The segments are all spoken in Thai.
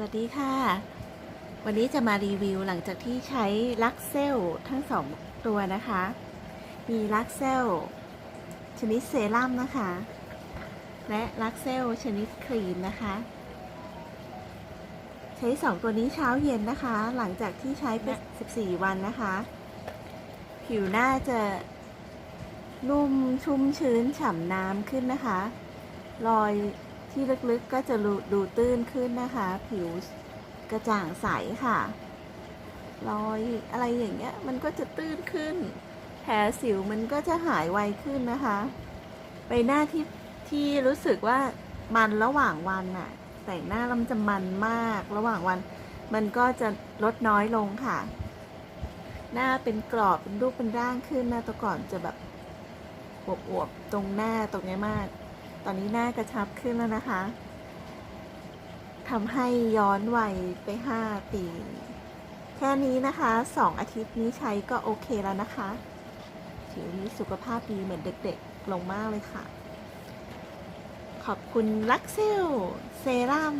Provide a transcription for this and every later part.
วัสดีค่ะ วันนี้จะมารีวิวหลังจากที่ใช้ลักเซลทั้งสองตัวนะคะ มีลักเซลชนิดเซรั่มนะคะ และลักเซลชนิดครีมนะคะ ใช้สองตัวนี้เช้าเย็นนะคะ หลังจากที่ใช้ไป14 วันนะคะ ผิวหน้าจะนุ่มชุ่มชื้นฉ่ำน้ำขึ้นนะคะ รอย ที่ลึกๆก็จะดูตื้นขึ้นนะคะ ผิวกระจ่างใสค่ะ รอยอะไรอย่างเงี้ย มันก็จะตื้นขึ้น แผลสิวมันก็จะหายไวขึ้นนะคะ ใบหน้าที่ที่รู้สึกว่ามันระหว่างวันน่ะ แต่งหน้าแล้วมันจะมันมาก ระหว่างวัน มันก็จะลดน้อยลงค่ะ หน้าเป็นกรอบเป็นรูปเป็นร่างขึ้นหน้าแต่ก่อนจะแบบอวบๆตรงหน้าตรงเนี้ยมาก ตอนนี้หน้ากระชับขึ้นแล้วนะคะทำให้ย้อนวัยไป 5 ปี แค่นี้นะคะ 2 อาทิตย์นี้ใช้ก็โอเคแล้วนะคะผิวนี้สุขภาพดีเหมือนเด็กๆ ลงมากเลยค่ะ ขอบคุณลักเซลเซรั่ม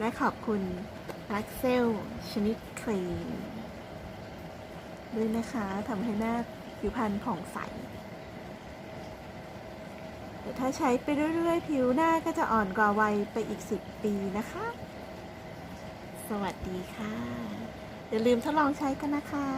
และขอบคุณลักเซลชนิดครีมด้วยนะคะทำให้หน้าผิวพรรณผ่องใส ถ้าใช้ไปเรื่อยๆ ผิวหน้าก็จะอ่อนกว่าวัยไปอีก 10 ปีนะคะ สวัสดีค่ะ อย่าลืมทดลองใช้กันนะคะ